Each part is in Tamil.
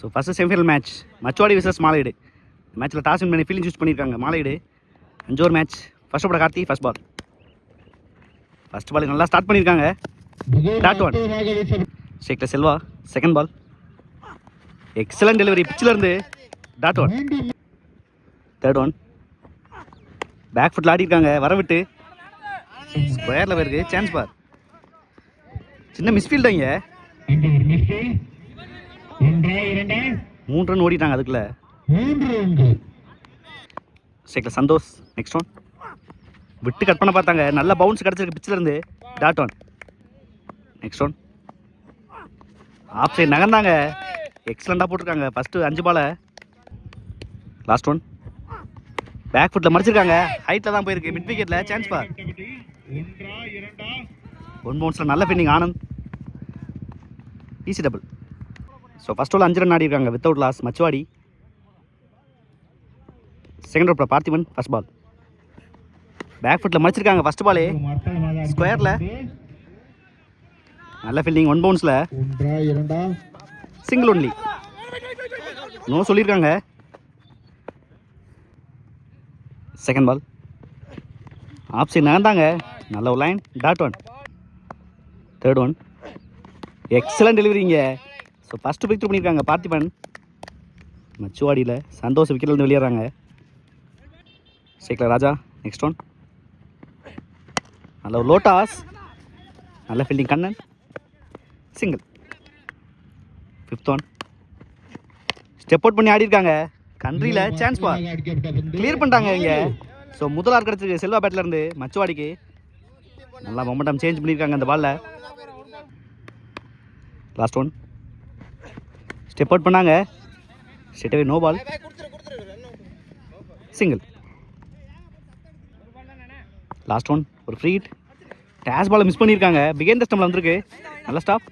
So first semifinal match Machuvadi versus Malaiyidu மேட்ச்சில் டாஸ் வின் பண்ணி ஃபீலிங் சூஸ் பண்ணியிருக்காங்க மாலையீடு அஞ்சு ஓவர் மேட்ச் ஃபர்ஸ்ட் போட Karthi first ball first ball நல்லா ஸ்டார்ட் பண்ணியிருக்காங்க dot one ஷேக்ல Selva second ball excellent delivery பிச்சிலேருந்து dot one third one back ஃபுட்டில் ஆடிருக்காங்க வரவிட்டு ஸ்கொயரில் போயிருக்கு சான்ஸ் பார். சின்ன மிஸ்ஃபீல்டாங்க மூணு ரன் ஓடிட்டாங்க அதுக்குள்ள. மூன்று ஷேக்ல சந்தோஷ் நெக்ஸ்ட் ஒன் விட்டு கட் பண்ண பார்த்தாங்க. நல்ல பவுன்ஸ் கிடச்சிருக்கு பிச்சில் இருந்து. Dot one next one off side நகர்ந்தாங்க. எக்ஸலண்டாக போட்டிருக்காங்க. ஃபஸ்ட்டு அஞ்சு பாலை லாஸ்ட் ஒன் பேக் ஃபுட்டில் மடிச்சிருக்காங்க. ஹைட்டில் தான் போயிருக்கு. மிட் விக்கெட்டில் சான்ஸ் பார் ஒன் பவுன்ஸில் நல்ல ஃபின்னிங் Anand. Easy double so first over அஞ்சு ரன் ஆடி இருக்காங்க without loss Machuvadi second over Parthiban first ball back ஃபுட்டில் மடிச்சிருக்காங்க ஃபர்ஸ்ட் பாலே ஸ்கொயரில் நல்ல ஃபீல்டிங் ஒன் பவுன்ஸில் சிங்கிள் ஒன்லி நோ சொல்லியிருக்காங்க. செகண்ட் பால் ஆப்ஷன் நகர்ந்தாங்க. நல்ல ஒரு line dot one third one excellent டெலிவரிங்க so first pick பண்ணியிருக்காங்க பார்த்திபன். மச்சுவாடியில் சந்தோஷ் விக்கெட்லேருந்து வெளியேறாங்க. சேக்கல ராஜா நெக்ஸ்ட் ஒன் நல்ல ஒரு லோட்டாஸ். நல்ல fielding Kannan. Single fifth one step out பண்ணி ஆடி இருக்காங்க கண்ட்ரியில் சான்ஸ் பார் கிளியர் பண்ணிட்டாங்க இங்கே. ஸோ முதல் ஆர் கிடச்சிருக்கு செல்வா பேட்ல இருந்து மச்சுவாடிக்கு. நல்லா மொமெண்டம் சேஞ்ச் பண்ணியிருக்காங்க அந்த பாலில் லாஸ்ட் ஒன் ஸ்டெப் அவுட் பண்ணாங்க ஸ்டெட்டவே no ball single last one ஒரு ஃப்ரீ ஹிட் டேஸ் பாலை மிஸ் பண்ணியிருக்காங்க. பிகேன் ஸ்டம்பில் வந்திருக்கு. நல்ல stop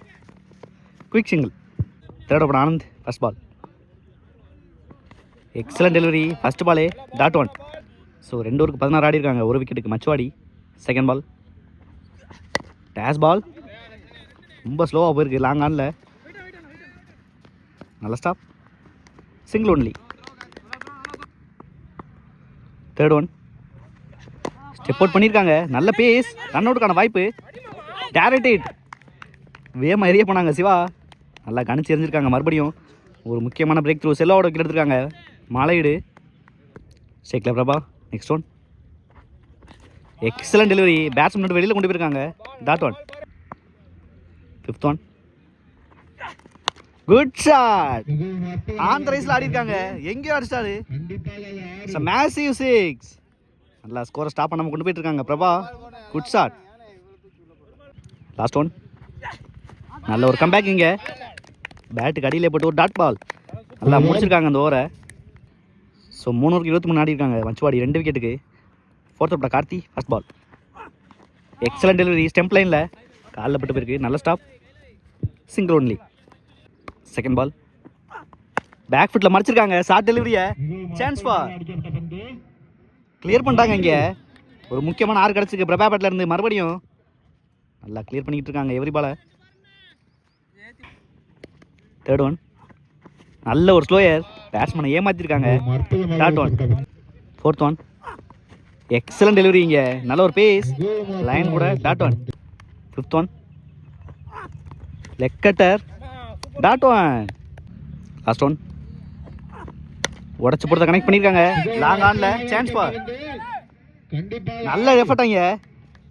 quick single third open Anand first ball excellent delivery first பாலே டாட் ஒன் ஸோ ரெண்டு ஓவருக்கு பதினாறு ஆடி இருக்காங்க. ஒரு விக்கெட்டுக்கு மச்சுவாடி செகண்ட் பால் டேஸ் பால் ரொம்ப ஸ்லோவாக போயிருக்கு. லாங் ஆனில். நல்ல stop single only third one step out பண்ணியிருக்காங்க நல்ல பேஸ் ரன் அவுட்டுக்கான வாய்ப்பு. டேரக்ட் எயிட் வேகமாக எரிய போனாங்க சிவா. நல்லா கணிச்சு எரிஞ்சிருக்காங்க மறுபடியும். ஒரு முக்கியமான பிரேக் த்ரூ செல்லோட விக்கெட் எடுத்திருக்காங்க. Malaiyidu. சேக்கல Prabha. Next one excellent delivery batsman வெளியில் கொண்டு போயிருக்காங்க. Dot one fifth one good shot Andhra ரைஸ்ல ஆடி இருக்காங்க. எங்கேயோ அடிச்சாரு மேசிவ் சிக்ஸ் நல்லா ஸ்கோரை ஸ்டாப் பண்ணாம கொண்டு போயிட்டு இருக்காங்க. Prabha good shot last one நல்ல ஒரு கம்பேக் இங்கே. பேட்டுக்கு அடியில் போட்டு ஒரு டாட் பால் நல்லா முடிச்சிருக்காங்க அந்த ஓவரை. ஸோ மூணு இருபத்தி மூணு ஆடி இருக்காங்க. வஞ்சுவாடி ரெண்டு விக்கெட்டுக்கு fourth ஓப்பட Karthi first ball excellent delivery stump லைனில் காலில் பட்டு போயிருக்கு. நல்ல stop single only second ball back ஃபுட்டில் மறைச்சிருக்காங்க ஷார்ட் டெலிவரியை சான்ஸ் ஃபார் கிளியர் பண்ணிட்டாங்க இங்கே. ஒரு முக்கியமான ஆறு கிடச்சிருக்கு. பிரபாபேட்டில் இருந்து மறுபடியும் நல்லா கிளியர் பண்ணிக்கிட்டு இருக்காங்க எவ்ரி பாலை தேர்ட் ஒன் நல்ல ஒரு ஸ்லோயர் பேட்ஸ்மேனை ஏமாத்திருக்காங்க. Dot one fourth one excellent delivery இங்கே. நல்ல ஒரு பேஸ் லைன் கூட dot one fifth one leg cutter dot one last one உடச்சு போடுறத கனெக்ட் பண்ணியிருக்காங்க லாங் ஆன்ல சான்ஸ் பார் நல்ல எஃபர்ட் இங்கே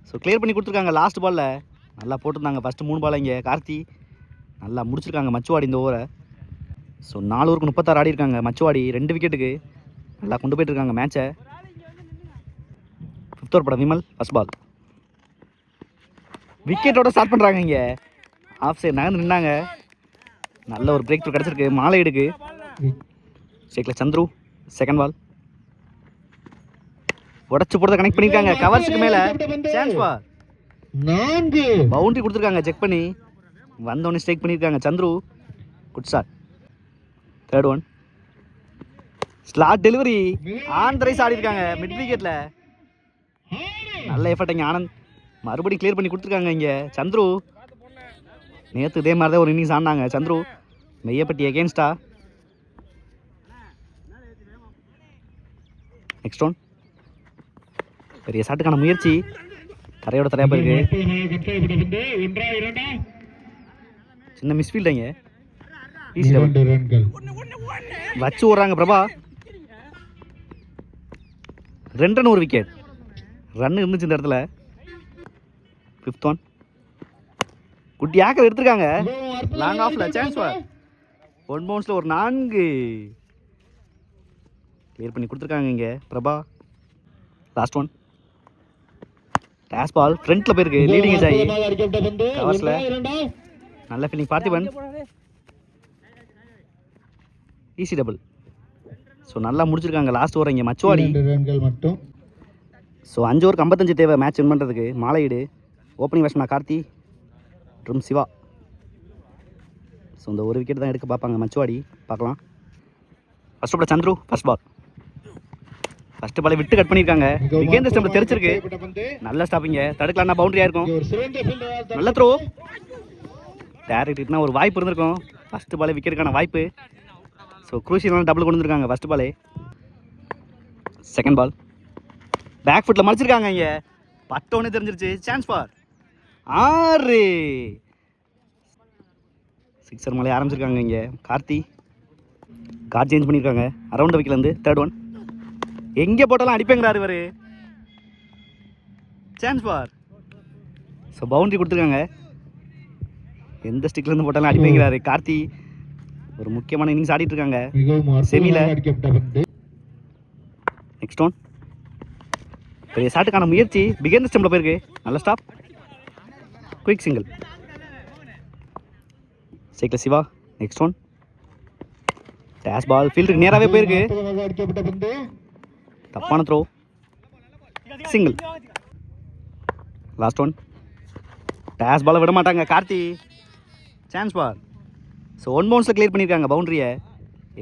ஸோ கிளியர் பண்ணி கொடுத்துருக்காங்க லாஸ்ட் பாலில் நல்லா போட்டிருந்தாங்க. ஃபஸ்ட்டு மூணு பால் இங்கே. கார்த்தி நல்லா முடிச்சிருக்காங்க மச்சுவாடி இந்த ஓவரை ஸோ நாலு ஊருக்கு முப்பத்தாறு ஆடி இருக்காங்க மச்சுவாடி. ரெண்டு விக்கெட்டுக்கு நல்லா கொண்டு போயிட்டு இருக்காங்க மேட்சை ஃபிஃப்த் ஓவர் படம் விமல் ஃபஸ்ட் பால் விக்கெட்டோட ஸ்டார்ட் பண்ணுறாங்க இங்கே. ஆஃப் சைட் நகர்ந்து நின்னாங்க. நல்ல ஒரு பிரேக் த்ரூ கிடச்சிருக்கு மாலையீடுக்கு ஷேக்ல சந்துரு செகண்ட் பால் உடச்சு போடுறத கனெக்ட் பண்ணியிருக்காங்க கவர்ஸுக்கு மேலே. சான்ஸ் பார் நான்கு. பவுண்டரி கொடுத்துருக்காங்க. செக் பண்ணி. வந்தவொடனே ஸ்ட்ரைக் பண்ணியிருக்காங்க Chandru. Good shot third one slot delivery on rise ஆடி இருக்காங்க மிட் விக்கெட்டில் நல்ல எஃபர்ட் இங்கே ஆனந்த். மறுபடியும் கிளியர் பண்ணி கொடுத்துருக்காங்க இங்கே. சந்துரு. நேற்று இதே மாதிரி தான் ஒரு இன்னிங்ஸ் ஆடினாங்க. சந்துரு. மெய்யப்பட்டி அகேன்ஸ்டா நெக்ஸ்ட் ஒன் பெரிய சாட்டுக்கான முயற்சி. தரையோட தரையா போயிருக்கு. சின்ன மிஸ்ஃபீல்டுங்க வச்சு ஓடுறாங்க பிரபா. ரெண்டு ரன் ஒரு விக்கெட் ரன் இருந்துச்சு இந்த இடத்துல. ஃபிஃப்த் ஒன் குட்டி ஆக்கர் எடுத்திருக்காங்க. லாங் ஆஃப்ல சான்ஸ் ஒன் பவுன்ஸில் ஒரு நான்கு. கிளியர் பண்ணி கொடுத்துருக்காங்க இங்கே. பிரபா. லாஸ்ட் ஒன் டேஸ் பால் ஃப்ரண்ட்டில் போயிருக்கு லீடிங் பந்து கவர்ஸ்ல. நல்ல feeling Parthiban. Easy double so நல்லா முடிச்சிருக்காங்க. லாஸ்ட் ஓவர் இங்கே மச்சுவாடி. மட்டும். ஸோ அஞ்சு ஓவருக்கு ஐம்பத்தஞ்சு தேவை மேட்ச் வின் பண்ணுறதுக்கு மாலையீடு. Opening batsman Karthi. மற்றும் சிவா. ஸோ இந்த ஒரு விக்கெட் தான் எடுக்க பார்ப்பாங்க. மச்சுவாடி பார்க்கலாம். First ball Chandru first ball first பாலை விட்டு கட் பண்ணியிருக்காங்க விகேந்திர ஸ்டம்பில் தெரிச்சிருக்கு. நல்ல ஸ்டாப்பிங்க தடுக்கலாம்னா பவுண்டரியாக இருக்கும். நல்ல த்ரோ டேரக்ட் ஹிட்னா ஒரு வாய்ப்பு இருந்திருக்கும். ஃபர்ஸ்ட் பாலே விக்கெட்டுக்கான வாய்ப்பு. ஸோ குரூஷியலான டபுள் கொண்டு வந்திருக்காங்க ஃபர்ஸ்ட் பாலே செகண்ட் பால் பேக் ஃபுட்டில் மடிச்சிருக்காங்க இங்கே. பட்டோன்னே தெரிஞ்சிருச்சு. சான்ஸ் பார் ஆறு. சிக்ஸர் மலை ஆரம்பிச்சிருக்காங்க இங்கே. கார்த்தி கார் சேஞ்ச் பண்ணியிருக்காங்க அரௌண்ட் வைக்கலேருந்து தேர்ட் ஒன் எங்கே போட்டாலும் அடிப்பேங்கிறாரு இவர். சான்ஸ் பார் ஸோ பவுண்டரி கொடுத்துருக்காங்க. எந்த ஸ்டிக்லேருந்து போட்டாலும் அடிப்பேங்கிறாரு. கார்த்தி ஒரு முக்கியமான இன்னிங்ஸ் ஆடிட்டு இருக்காங்க பந்து. நெக்ஸ்ட் ஒன் பெரிய ஷாட்டுக்கான முயற்சி. பிகேந்த ஸ்டெம்பில் போயிருக்கு. நல்ல stop quick single cycle Siva next one dash ball ஃபீல்டுக்கு நேராகவே போயிருக்கு. தப்பான throw single last one dash பாலை விட மாட்டாங்க Karthi. Chance ball so one பவுன்ஸில் clear பண்ணியிருக்காங்க பவுண்டரியை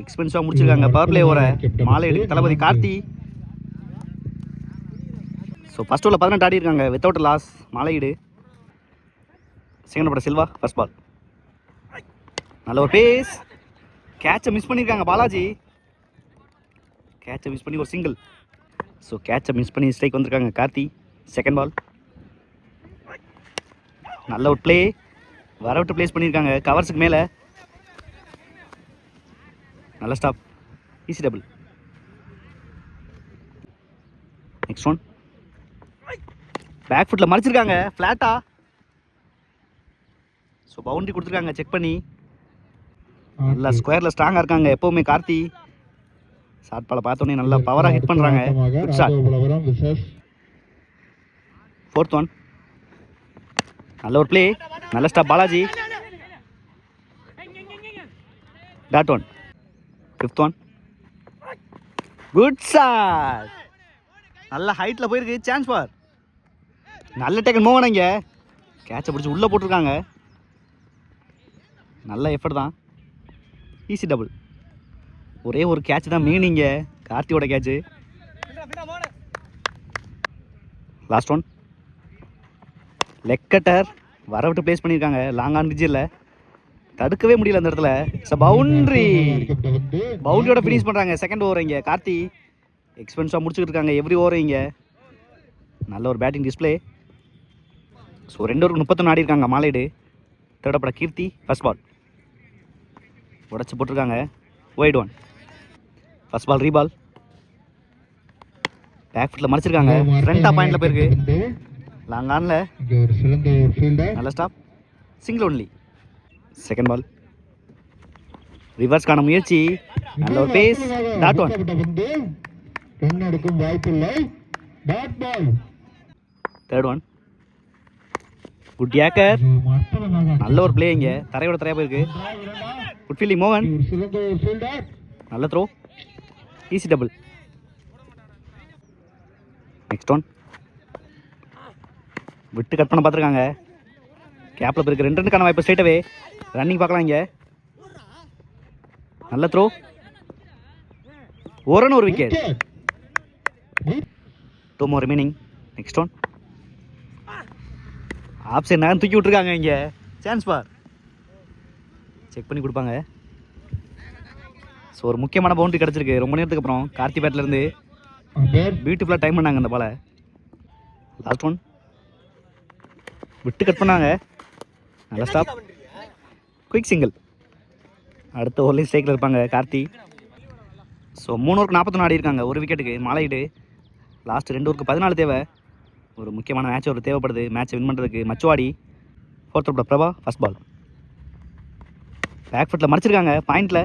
எக்ஸ்பென்சிவாக முடிச்சிருக்காங்க பவர் பிளே ஓவரை. மாலை எடுக்க தளபதி கார்த்தி. ஸோ ஃபஸ்ட் ஓவரில் பதினெட்டு ஆடி இருக்காங்க வித்தவுட் லாஸ் மாலையீடு செகண்ட் பட சில்வா ஃபஸ்ட் பால் நல்ல ஒரு பேஸ் கேட்சை மிஸ் பண்ணியிருக்காங்க பாலாஜி. கேட்சை மிஸ் பண்ணி ஒரு சிங்கிள் ஸோ கேட்சை மிஸ் பண்ணி ஸ்ட்ரைக் வந்திருக்காங்க கார்த்தி. செகண்ட் பால் நல்ல ஒரு ப்ளே வரவிட்டு ப்ளேஸ் பண்ணியிருக்காங்க கவர்ஸுக்கு மேலே. நல்ல stop easy double next one back ஃபுட்டில் மறைச்சிருக்காங்க. ஃப்ளாட்டா ஸோ பவுண்டரி கொடுத்துருக்காங்க. செக் பண்ணி. நல்லா ஸ்கொயரில் ஸ்ட்ராங்காக இருக்காங்க எப்போவுமே கார்த்தி. ஷார்ட் பார்த்தோன்னே நல்லா பவராக ஹிட் பண்ணுறாங்க குட் ஷாட் ஃபோர்த் ஒன் நல்ல ஒரு ப்ளே நல்ல stop Balaji. Dot one fifth one good shot நல்ல ஹைட்டில் போயிருக்கு. சான்ஸ் பார். நல்ல டேக்கன் மூவ் இங்கே கேட்சை பிடிச்சி உள்ளே போட்டிருக்காங்க. நல்ல எஃபர்ட் தான். ஈஸி டபுள் ஒரே ஒரு கேட்ச் தான் மீனிங்க கார்த்தியோட catch last one leg cutter வரவிட்டு place பண்ணியிருக்காங்க லாங் ஆன் ரிஜில் தடுக்கவே முடியல அந்த இடத்துல. ஸோ பவுண்ட்ரி பவுண்ட்ரியோட பவுண்டரியோட ஃபினிஷ் பண்ணுறாங்க செகண்ட் ஓவர் இங்கே. கார்த்தி எக்ஸ்பென்ஸாக முடிச்சுக்கிட்டு இருக்காங்க. எவ்ரி ஓவர் இங்கே. நல்ல ஒரு பேட்டிங் டிஸ்ப்ளே ஸோ ரெண்டு ஒரு முப்பத்தொன்று ஆடி இருக்காங்க. மாலைடு. தேர்டப்பட கீர்த்தி ஃபர்ஸ்ட் பால் உடச்சி போட்டிருக்காங்க. ஒயிட் ஒன் ஃபர்ஸ்ட் பால் ரீபால் பேக் ஃபுட்டில் மறைச்சிருக்காங்க. ஃப்ரண்டா பாயிண்டில் போயிருக்கு. லாங் ஆனில் நல்ல stop single only second ball ரிவர்ஸ்க்கான முயற்சி. நல்ல ஒரு பேஸ் டாட் ஒன் பந்து. ரன் எடுக்கும் வாய்ப்பில்லை. Dot ball third one good acre நல்ல ஒரு பிளே இங்கே. தரையோட தரையா போயிருக்கு. குட் ஃபீல்டிங் மோகன் நல்ல throw easy double next one விட்டு கட் பண்ண பார்த்துருக்காங்க. கேப்பில் போயிருக்கு ரெண்டு ரன்னுக்கான வாய்ப்பு ஸ்ட்ரைட்டவே ரன்னிங் பார்க்கலாம் இங்கே. நல்ல த்ரோ ஒரு ஒரு wicket two more remaining next one off side நகரம் தூக்கி விட்ருக்காங்க இங்கே. சான்ஸ் பார் செக் பண்ணி கொடுப்பாங்க. ஸோ ஒரு முக்கியமான பவுண்டரி கிடச்சிருக்கு. ரொம்ப நேரத்துக்கு அப்புறம் கார்த்தி பேட்லேருந்து பியூட்டிஃபுல்லாக டைம் பண்ணாங்க அந்த பாலை லாஸ்ட் ஒன் விட்டு கட் பண்ணாங்க. நல்ல ஸ்டாப் குயிக் சிங்கிள் அடுத்த ஓவர்லேயும் ஸ்ட்ரைக்கில் இருப்பாங்க கார்த்தி. ஸோ மூணு ஓவருக்கு நாற்பத்தொன்று ஆடி இருக்காங்க. ஒரு விக்கெட்டுக்கு மாலையிட்டு லாஸ்ட் ரெண்டு ஓவருக்கு பதினாலு தேவை. ஒரு முக்கியமான மேட்ச் ஒரு தேவைப்படுது. மேட்ச்சை வின் பண்ணுறதுக்கு Machuvadi. Fourth Prabha first ball back ஃபுட்டில் மறைச்சிருக்காங்க பாயிண்டில்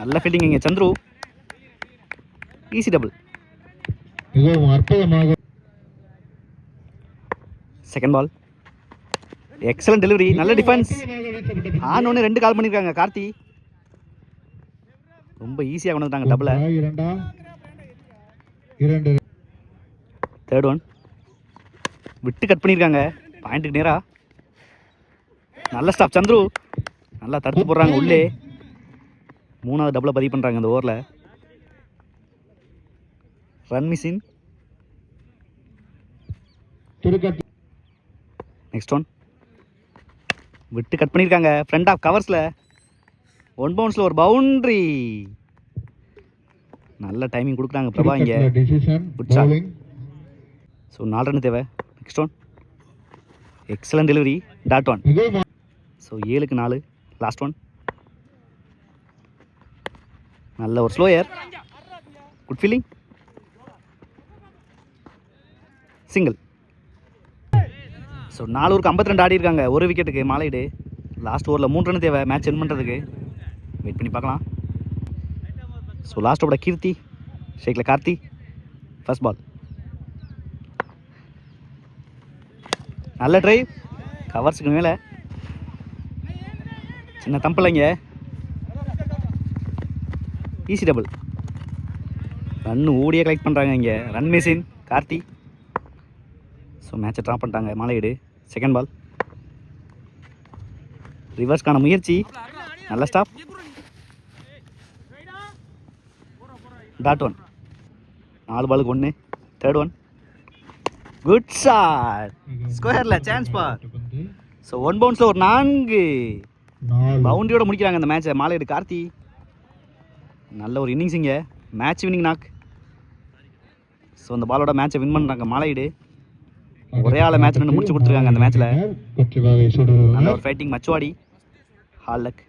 நல்ல ஃபீல்டிங் இங்கே சந்துரு. ஈஸி டபுள் மிகவும் அற்புதமாக. செகண்ட் பால் எக்ஸலன்ட் டெலிவரி நல்ல டிஃபென்ஸ் அற்புதமாக வீசப்பட்ட ஆன் ஒன்று ரெண்டு கால் பண்ணியிருக்காங்க கார்த்தி. ரொம்ப ஈஸியாக கொண்டு வந்துட்டாங்க டபுளை இரண்டா. தேர்ட் ஒன் விட்டு கட் பண்ணியிருக்காங்க பாயிண்ட்டுக்கு நேரா. நல்ல ஸ்டாப் சந்துரு நல்லா தடுத்து போடுறாங்க உள்ளே. மூணாவது டபுளை பதிவு பண்ணுறாங்க இந்த ஓவரில். ரன் மிஷின் நெக்ஸ்ட் ஒன் விட்டு கட் பண்ணியிருக்காங்க. ஃப்ரண்ட் ஆஃப் கவர்ஸில் ஒன் பவுன்ஸில் ஒரு பவுண்ட்ரி நல்ல டைமிங் கொடுக்குறாங்க பிரபா இங்கே. Bowling. ஸோ நாலு ரன் தேவை. Next one excellent delivery dot one so ஏழுக்கு நாலு. லாஸ்ட் ஒன் நல்ல ஒரு slower good feeling single so நாலு ஊருக்கு ஐம்பத்தி ரெண்டு ஆடி இருக்காங்க. ஒரு விக்கெட்டுக்கு மாலையீடு. லாஸ்ட் ஓவரில் மூன்று ரன் தேவை. மேட்ச் வின் பண்ணுறதுக்கு வெயிட் பண்ணி பார்க்கலாம். ஸோ லாஸ்ட் ஓவரோட கீர்த்தி ஷேக்கில் கார்த்தி. ஃபர்ஸ்ட் பால் நல்ல ட்ரைவ் கவர்ஸுக்கு மேலே. சின்ன தம்பிள்ளைங்க ஈஸி டபுள் ரன் ஓடியே கலெக்ட் பண்ணுறாங்க இங்கே. Run machine Karthi. ஸோ மேட்சை ட்ராப் பண்ணிட்டாங்க. மாலையீடு செகண்ட் பால் ரிவர்ஸ்க்கான முயற்சி. நல்ல ஸ்டாப் டாட் ஒன் நாலு பாலுக்கு ஒன்று தேர்ட் ஒன் குட் ஷாட் ஸ்கொயரில் சான்ஸ் பா ஸோ ஒன் பவுன்ஸில் ஒரு நான்கு. பவுண்டரியோட முடிக்கிறாங்க அந்த மேட்சை மாலையீடு கார்த்தி. நல்ல ஒரு இன்னிங்ஸ் இங்கே. மேட்ச் வின்னிங் நாக் ஸோ அந்த பாலோட மேட்சை வின் பண்ணுறாங்க மாலையீடு ஒரே ஆளை match நின்னு முடிச்சு கொடுத்திருக்காங்க அந்த வாகை நல்ல ஒரு ஃபைட்டிங் மச்சுவாடி. Hall luck